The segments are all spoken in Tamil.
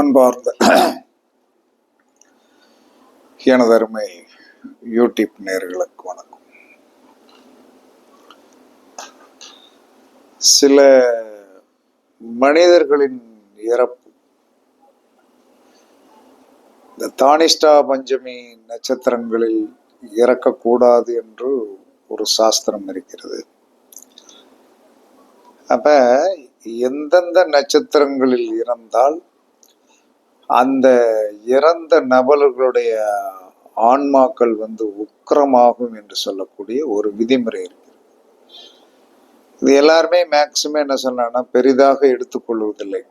அன்பார்ந்த எனது அருமை யூடியூப் நேர்களுக்கு வணக்கம். சில மனிதர்களின் இறப்பு. இந்த தானிஷ்டா பஞ்சமி நட்சத்திரங்களில் இறக்கக்கூடாது என்று ஒரு சாஸ்திரம் இருக்கிறது. அப்ப எந்தெந்த நட்சத்திரங்களில் இறந்தால் அந்த இறந்த நபர்களுடைய ஆன்மாக்கள் வந்து உக்கிரமாகும் என்று சொல்லக்கூடிய ஒரு விதிமுறை இருக்கு. இது எல்லாருமே மேக்சிமம் என்ன சொன்னா பெரிதாக எடுத்துக்கொள்வதில்லை.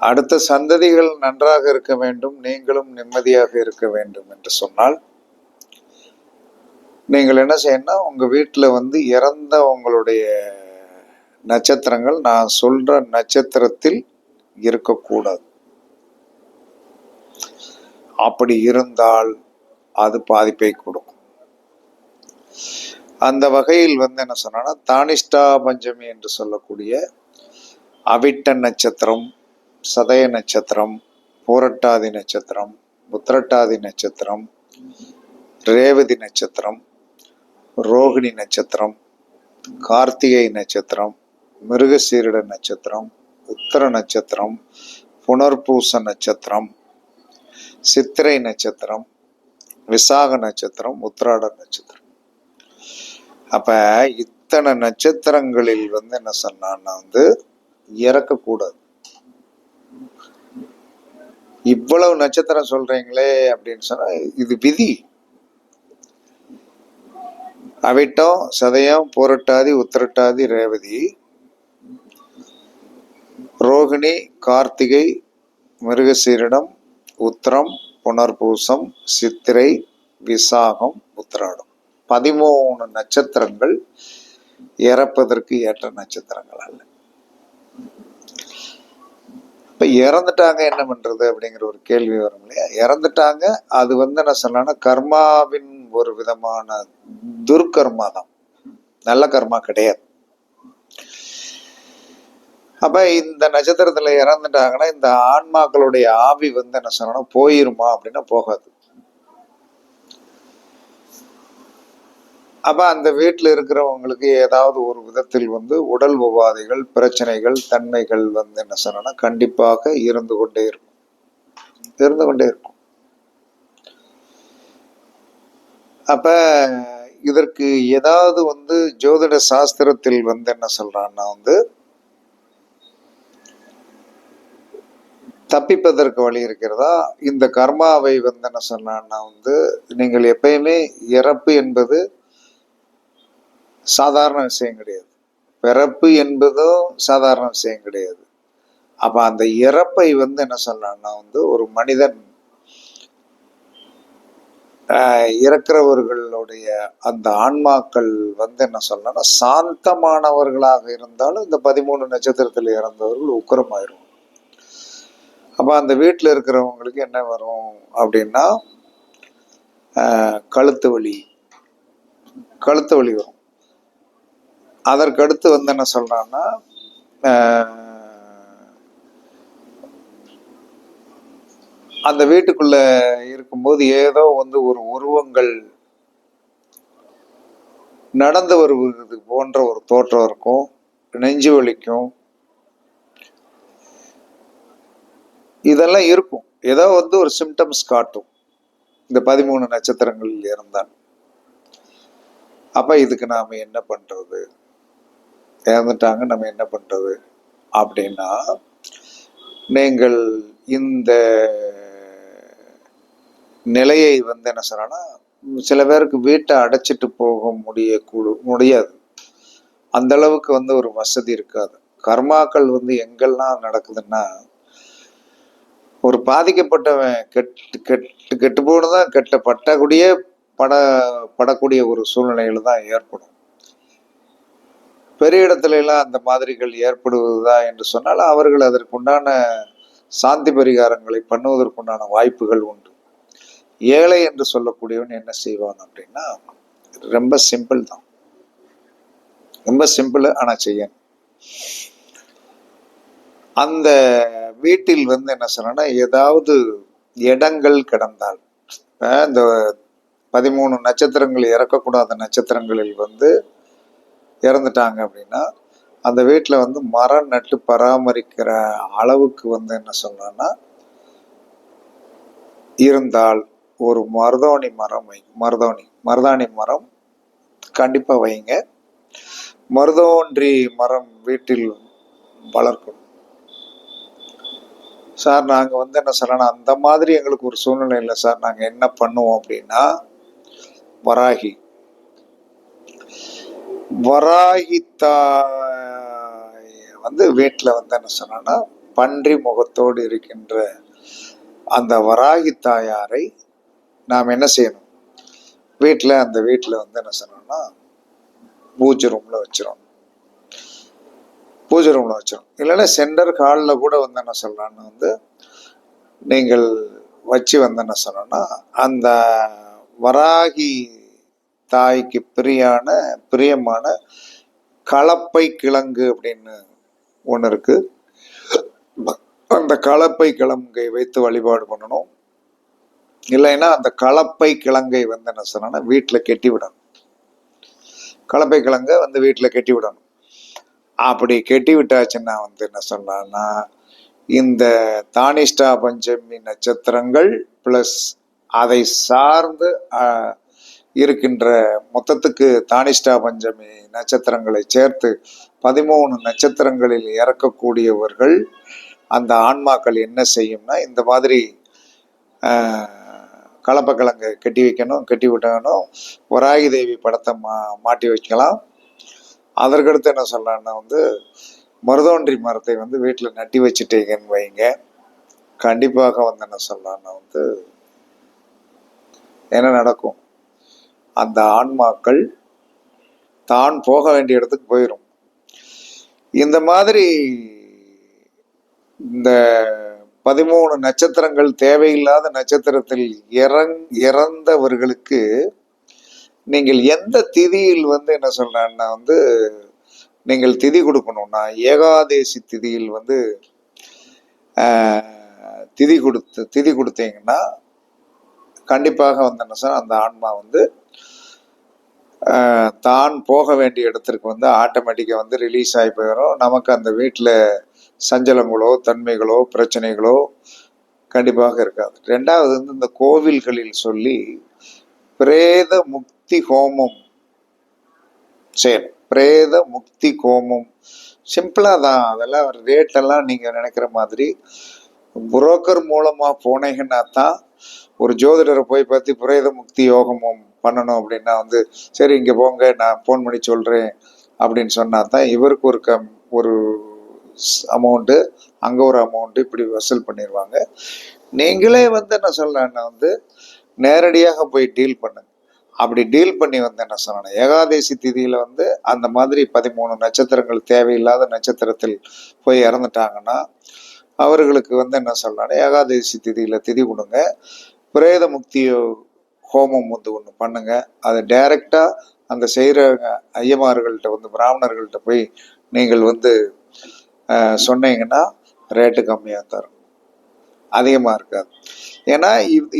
அடுத்த சந்ததிகள் நன்றாக இருக்க வேண்டும் நீங்களும் நிம்மதியாக இருக்க வேண்டும் என்று சொன்னால் நீங்கள் என்ன செய்யணும் உங்கள் வீட்டில் வந்து இறந்த உங்களுடைய நட்சத்திரங்கள் நான் சொல்ற நட்சத்திரத்தில் இருக்கக்கூடாது. அப்படி இருந்தால் அது பாதிப்பை கொடுக்கும். அந்த வகையில் வந்து என்ன சொன்னா தானிஷ்டா பஞ்சமி என்று சொல்லக்கூடிய அவிட்ட நட்சத்திரம் சதய நட்சத்திரம் பூரட்டாதி நட்சத்திரம் உத்திரட்டாதி நட்சத்திரம் ரேவதி நட்சத்திரம் ரோகிணி நட்சத்திரம் கார்த்திகை நட்சத்திரம் மிருகசீரிட நட்சத்திரம் உத்தர நட்சத்திரம் புனர்பூச நட்சத்திரம் சித்திரை நட்சத்திரம் விசாக நட்சத்திரம் உத்திராட நட்சத்திரம். அப்ப இத்தனை நட்சத்திரங்களில் வந்து என்ன சொன்னான்னா வந்து இறக்கக்கூடாது. இவ்வளவு நட்சத்திரம் சொல்றீங்களே அப்படின்னு சொன்னா இது விதி. அவிட்டம் சதயம் போரட்டாதி உத்திரட்டாதி ரேவதி. ரோகிணி கார்த்திகை மிருகசீரிடம் உத்திரம் புனர்பூசம் சித்திரை விசாகம் உத்திராடம். பதிமூணு நட்சத்திரங்கள் இறப்பதற்கு ஏற்ற நட்சத்திரங்கள் அல்ல. இப்ப இறந்துட்டாங்க என்ன பண்றது அப்படிங்கிற ஒரு கேள்வி வரும் இல்லையா? இறந்துட்டாங்க அது வந்து என்ன சொல்லலாம்னா கர்மாவின் ஒரு விதமான துர்கர்மா தான். நல்ல கர்மா கிடையாது. அப்ப இந்த நட்சத்திரத்துல இறந்துட்டாங்கன்னா இந்த ஆன்மாக்களுடைய ஆவி வந்து என்ன சொல்லணும் போயிருமா அப்படின்னா போகாது. அப்ப அந்த வீட்டுல இருக்கிறவங்களுக்கு ஏதாவது ஒரு விதத்தில் வந்து உடல் உபாதைகள் பிரச்சனைகள் தன்மைகள் வந்து என்ன சொன்னா கண்டிப்பாக இருந்து கொண்டே இருக்கும். இருந்து கொண்டே இருக்கும். அப்ப இதற்கு ஏதாவது வந்து ஜோதிட சாஸ்திரத்தில் வந்து என்ன சொல்றான்னா வந்து தப்பிப்பதற்கு வழி இருக்கிறதா? இந்த கர்மாவை வந்து என்ன சொன்னான்னா வந்து நீங்கள் எப்பயுமே இறப்பு என்பது சாதாரண விஷயம் கிடையாது. பிறப்பு என்பதும் சாதாரண விஷயம் கிடையாது. அப்ப அந்த இறப்பை வந்து என்ன சொன்னான்னா வந்து ஒரு மனிதன் இறக்கிறவர்களுடைய அந்த ஆன்மாக்கள் வந்து என்ன சொல்லணும்னா சாந்தமானவர்களாக இருந்தாலும் இந்த பதிமூணு நட்சத்திரத்தில் இறந்தவர்கள் உக்கரமாயிரும் அப்போ அந்த வீட்டில் இருக்கிறவங்களுக்கு என்ன வரும் அப்படின்னா கழுத்து வலி. கழுத்து வலி வரும். அதற்கடுத்து வந்து என்ன சொல்கிறான்னா அந்த வீட்டுக்குள்ள இருக்கும்போது ஏதோ வந்து ஒரு உருவங்கள் நடந்து வருவது போன்ற ஒரு தோற்றம் இருக்கும். நெஞ்சு வலிக்கும். இதெல்லாம் இருக்கும். ஏதோ வந்து ஒரு சிம்டம்ஸ் காட்டும். இந்த பதிமூணு நட்சத்திரங்களில் இருந்தால். அப்ப இதுக்கு நாம என்ன பண்றது? இறந்துட்டாங்க நம்ம என்ன பண்றது? அப்படின்னா நீங்கள் இந்த நிலையை வந்து என்ன சொன்னா சில பேருக்கு வீட்டை அடைச்சிட்டு போக முடிய முடியாது. அந்த அளவுக்கு வந்து ஒரு வசதி இருக்காது. கர்மாக்கள் வந்து எங்கெல்லாம் நடக்குதுன்னா ஒரு பாதிக்கப்பட்டவன் கெட்டு கெட்டு கெட்டு போனதான் கெட்ட பட்டக்கூடிய பட படக்கூடிய ஒரு சூழ்நிலையில தான் ஏற்படும். பெரிய இடத்துல எல்லாம் அந்த மாதிரிகள் ஏற்படுவதா என்று சொன்னால் அவர்கள் அதற்குண்டான சாந்தி பரிகாரங்களை பண்ணுவதற்குண்டான வாய்ப்புகள் உண்டு. ஏழை என்று சொல்லக்கூடியவன் என்ன செய்வான் அப்படின்னா ரொம்ப சிம்பிள் தான் ரொம்ப சிம்பிள் ஆனா செய்யணும். அந்த வீட்டில் வந்து என்ன சொன்னா ஏதாவது இடங்கள் கிடந்தால் இந்த பதிமூணு நட்சத்திரங்கள் இறக்கக்கூடாத நட்சத்திரங்களில் வந்து இறந்துட்டாங்க அப்படின்னா அந்த வீட்டில் வந்து மரம் நட்டு பராமரிக்கிற அளவுக்கு வந்து என்ன சொல்றேன்னா இருந்தால் ஒரு மருதாணி மரம் வை மருதாணி மருதாணி மரம் கண்டிப்பாக வைங்க. மருதோன்றி மரம் வீட்டில் வளர்க்கணும். சார் நாங்கள் வந்து என்ன சொல்லணும் அந்த மாதிரி எங்களுக்கு ஒரு சூழ்நிலை இல்லை சார். நாங்கள் என்ன பண்ணுவோம் அப்படின்னா வராகி. வராகி தாய் வந்து வீட்டில் வந்து என்ன சொன்னோன்னா பன்றி முகத்தோடு இருக்கின்ற அந்த வராகி தாயாரை நாம் என்ன செய்யணும்? வீட்டில் அந்த வீட்டில் வந்து என்ன சொன்னோம்னா பூஜை ரூமில் வச்சிரும் பூஜை ரூம்ல வச்சிடும் இல்லைன்னா சென்டர் ஹாலில் கூட வந்து என்ன சொல்கிறான்னு வந்து நீங்கள் வச்சு வந்து என்ன சொன்னோன்னா அந்த வராகி தாய்க்கு பிரியான பிரியமான கலப்பை கிழங்கு அப்படின்னு ஒன்று இருக்கு. அந்த கலப்பை கிழங்கை வைத்து வழிபாடு பண்ணணும். இல்லைன்னா அந்த கலப்பை கிழங்கை வந்து என்ன சொன்னா வீட்டில் கெட்டி விடணும் கலப்பை கிழங்கை வந்து வீட்டில் கெட்டி விடணும் அப்படி கெட்டி விட்டாச்சுன்னா வந்து என்ன சொன்னான்னா இந்த தானிஷ்டா பஞ்சமி நட்சத்திரங்கள் ப்ளஸ் அதை சார்ந்து இருக்கின்ற மொத்தத்துக்கு தானிஷ்டா பஞ்சமி நட்சத்திரங்களை சேர்த்து பதிமூணு நட்சத்திரங்களில் இறக்கக்கூடியவர்கள் அந்த ஆன்மாக்கள் என்ன செய்யும்னா இந்த மாதிரி ஆஹ், கலப்பக்கிழங்கு கட்டி வைக்கணும் கட்டி விட்டணும் வராகி தேவி படத்தை மா மாட்டி வைக்கலாம். அதற்கடுத்து என்ன சொல்லலாம்னா வந்து மருதோன்றி மரத்தை வந்து வீட்டில் நட்டி வச்சுட்டீங்கன்னு வைங்க. கண்டிப்பாக வந்து என்ன சொல்லலாம்னா வந்து என்ன நடக்கும்? அந்த ஆன்மாக்கள் தான் போக வேண்டிய இடத்துக்கு போயிடும் இந்த மாதிரி இந்த பதிமூணு நட்சத்திரங்கள் தேவையில்லாத நட்சத்திரத்தில் இறங் இறந்தவர்களுக்கு நீங்கள் எந்த திதியில் வந்து என்ன சொல்றேன்னா வந்து நீங்கள் திதி கொடுக்கணும்னா ஏகாதேசி திதியில் வந்து திதி கொடுத்து திதி கொடுத்தீங்கன்னா கண்டிப்பாக வந்து என்ன சார் அந்த ஆன்மா வந்து தான் போக வேண்டிய இடத்திற்கு வந்து ஆட்டோமேட்டிக்காக வந்து ரிலீஸ் ஆகி போயிடும் நமக்கு அந்த வீட்டில் சஞ்சலங்களோ தன்மைகளோ பிரச்சனைகளோ கண்டிப்பாக இருக்காது. ரெண்டாவது வந்து இந்த கோவில்களில் சொல்லி பிரேத முக்தி முக்தி ஹோமம் சரி பிரேத முக்தி ஹோமம் சிம்பிளாக தான். அதெல்லாம் ரேட்டெல்லாம் நீங்கள் நினைக்கிற மாதிரி. புரோக்கர் மூலமாக போனீங்கன்னா தான் ஒரு ஜோதிடரை போய் பார்த்து பிரேத முக்தி யோகமும் பண்ணணும் அப்படின்னா வந்து சரி இங்கே போங்க நான் ஃபோன் பண்ணி சொல்கிறேன் அப்படின்னு சொன்னா தான் இவருக்கு ஒரு கம் ஒரு அமௌண்ட்டு அங்கே ஒரு அமௌண்ட்டு இப்படி வசூல் பண்ணிடுவாங்க நீங்களே வந்து என்ன சொல்லலாம்னா வந்து நேரடியாக போய் டீல் பண்ணுங்க. அப்படி டீல் பண்ணி வந்து என்ன சொல்லணும் ஏகாதேசி திதியில வந்து அந்த மாதிரி பதிமூணு நட்சத்திரங்கள் தேவையில்லாத நட்சத்திரத்தில் போய் இறந்துட்டாங்கன்னா அவர்களுக்கு வந்து என்ன சொல்லணும் ஏகாதேசி திதியில திதி கொடுங்க. பிரேத முக்தி ஹோமம் வந்து ஒன்று பண்ணுங்க. அதை டைரக்டா அந்த செய்கிறவங்க ஐயமார்கள்ட்ட வந்து பிராமணர்கள்ட்ட போய் நீங்கள் வந்து சொன்னீங்கன்னா ரேட்டு கம்மியாக தரும். அதிகமாக இருக்காது. ஏன்னா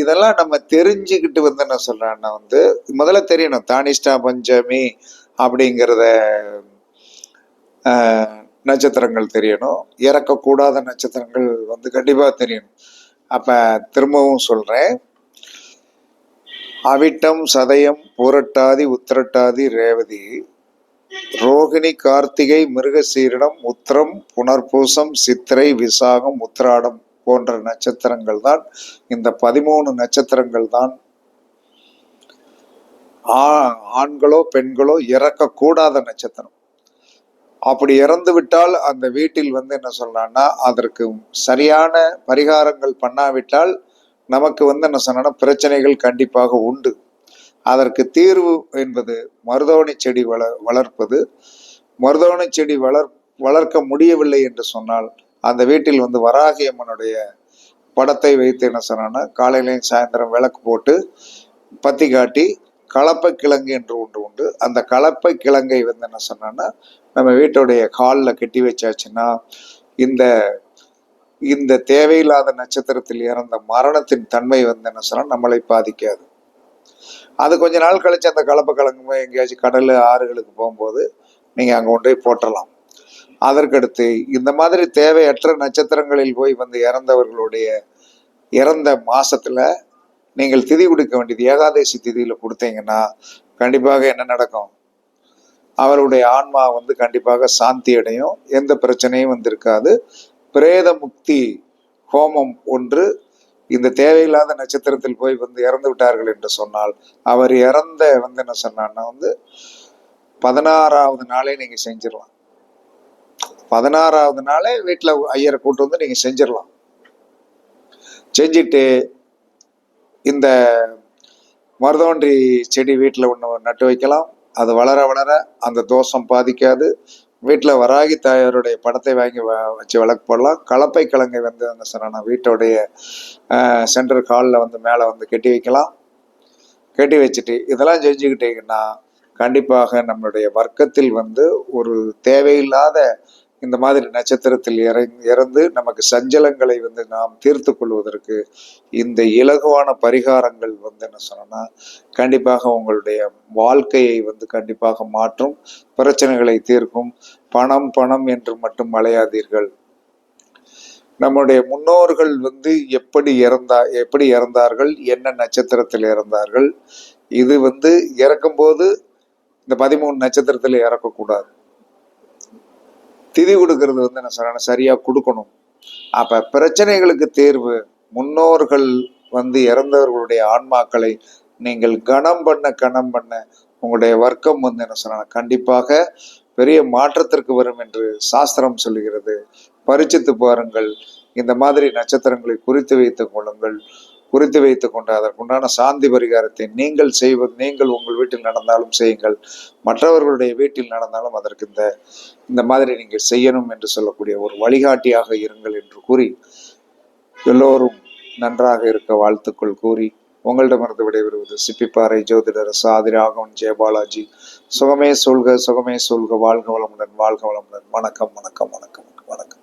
இதெல்லாம் நம்ம தெரிஞ்சுக்கிட்டு வந்து என்ன சொல்றேன்னா வந்து முதல்ல தெரியணும் தானிஷ்டா பஞ்சமி அப்படிங்கிறத ஆஹ், நட்சத்திரங்கள் தெரியணும். இறக்கக்கூடாத நட்சத்திரங்கள் வந்து கண்டிப்பாக தெரியணும். அப்போ திரும்பவும் சொல்கிறேன் அவிட்டம் சதயம் பூரட்டாதி உத்திரட்டாதி ரேவதி ரோகிணி கார்த்திகை மிருகசீரிடம் உத்திரம் புனர்பூசம் சித்திரை விசாகம் உத்திராடம். போன்ற நட்சத்திரங்கள் தான் இந்த பதிமூணு நட்சத்திரங்கள் தான் ஆண்களோ பெண்களோ இறக்கக்கூடாத நட்சத்திரம். அப்படி இறந்து விட்டால் அந்த வீட்டில் வந்து என்ன சொல்லலாம்னா அதற்கு சரியான பரிகாரங்கள் பண்ணாவிட்டால் நமக்கு வந்து என்ன சொன்னா பிரச்சனைகள் கண்டிப்பாக உண்டு. அதற்கு தீர்வு என்பது மருதோணி செடி வள வளர்ப்பது. மருதோணி செடி வளர் வளர்க்க முடியவில்லை என்று சொன்னால் அந்த வீட்டில் வந்து வராகி அம்மனுடைய படத்தை வைத்து என்ன சொன்னா காலையிலையும் சாயந்தரம் விளக்கு போட்டு பத்தி காட்டி கலப்பை கிழங்கு என்று ஒன்று உண்டு. அந்த கலப்பை கிழங்கை வந்து என்ன சொன்னான்னா நம்ம வீட்டுடைய காலில் கட்டி வச்சாச்சுன்னா இந்த இந்த தேவையில்லாத நட்சத்திரத்தில் இறந்த மரணத்தின் தன்மை வந்து என்ன சொன்னா நம்மளை பாதிக்காது. அது கொஞ்ச நாள் கழிச்சு அந்த கலப்பை கிழங்குமே எங்கேயாச்சும் கடல் ஆறுகளுக்கு போகும்போது நீங்கள் அங்கே கொண்டு போய் அதற்கடுத்து இந்த மாதிரி தேவையற்ற நட்சத்திரங்களில் போய் வந்து இறந்தவர்களுடைய இறந்த மாசத்துல நீங்கள் திதி கொடுக்க வேண்டியது ஏகாதசி திதியில கொடுத்தீங்கன்னா கண்டிப்பாக என்ன நடக்கும்? அவருடைய ஆன்மா வந்து கண்டிப்பாக சாந்தி அடையும். எந்த பிரச்சனையும் வந்து இருக்காது. பிரேத முக்தி ஹோமம் ஒன்று இந்த தேவையில்லாத நட்சத்திரத்தில் போய் வந்து இறந்து விட்டார்கள் என்று சொன்னால் அவர் இறந்த வந்து என்ன சொன்னான்னா வந்து பதினாறாவது நாளே நீங்க செஞ்சிடலாம். பதினாறாவது நாளே வீட்டில் ஐயரை கூட்டு வந்து நீங்க செஞ்சிடலாம். செஞ்சுட்டு இந்த மருதோன்றி செடி வீட்டில் ஒன்று நட்டு வைக்கலாம். அது வளர வளர அந்த தோஷம் பாதிக்காது. வீட்டில் வராகி தாயாருடைய படத்தை வாங்கி வ- வச்சு வளர்க்க போடலாம். கலப்பை கிழங்கை வந்து என்ன சொன்னா வீட்டோடைய சென்டர் காலில் வந்து மேலே வந்து கட்டி வைக்கலாம். கட்டி வச்சுட்டு இதெல்லாம் செஞ்சுக்கிட்டீங்கன்னா கண்டிப்பாக நம்மளுடைய வர்க்கத்தில் வந்து ஒரு தேவையில்லாத இந்த மாதிரி நட்சத்திரத்தில் இறந்து நமக்கு சஞ்சலங்களை வந்து நாம் தீர்த்து கொள்வதற்கு இந்த இலகுவான பரிகாரங்கள் வந்து என்ன சொன்னோம்னா கண்டிப்பாக உங்களுடைய வாழ்க்கையை வந்து கண்டிப்பாக மாற்றும் பிரச்சனைகளை தீர்க்கும் பணம் பணம் என்று மட்டும் அலையாதீர்கள். நம்முடைய முன்னோர்கள் வந்து எப்படி இறந்தா எப்படி இறந்தார்கள் என்ன நட்சத்திரத்தில் இறந்தார்கள் இது வந்து இறக்கும்போது இந்த பதிமூணு நட்சத்திரத்தில் இறக்கக்கூடாது. திதி கொடுக்கறது வந்து என்ன சொல்றேன் சரியா கொடுக்கணும். அப்ப பிரச்சனைகளுக்கு தேர்வு முன்னோர்கள் வந்து இறந்தவர்களுடைய ஆன்மாக்களை நீங்கள் கணம் பண்ண கணம் பண்ண உங்களுடைய வர்க்கம் வந்து என்ன சொல்றாங்க கண்டிப்பாக பெரிய மாற்றத்திற்கு வரும் என்று சாஸ்திரம் சொல்கிறது பரிச்சித்து பாருங்கள். இந்த மாதிரி நட்சத்திரங்களை குறித்து வைத்துக் கொள்ளுங்கள். குறித்து வைத்துக் கொண்டு அதற்குண்டான சாந்தி பரிகாரத்தை நீங்கள் செய்வது நீங்கள் உங்கள் வீட்டில் நடந்தாலும் செய்யுங்கள். மற்றவர்களுடைய வீட்டில் நடந்தாலும் அதற்கு இந்த இந்த மாதிரி நீங்கள் செய்யணும் என்று சொல்லக்கூடிய ஒரு வழிகாட்டியாக இருங்கள் என்று கூறி எல்லோரும் நன்றாக இருக்க வாழ்த்துக்கள் கூறி உங்களிடமிருந்து விடைபெறுவது சிப்பிப்பாறை ஜோதிடர் சாதி ராகவன் ஜெயபாலாஜி. சுகமே சொல்க சுகமே சொல்க வாழ்க வளமுடன் வாழ்க வளமுடன். வணக்கம் வணக்கம் வணக்கம் வணக்கம்.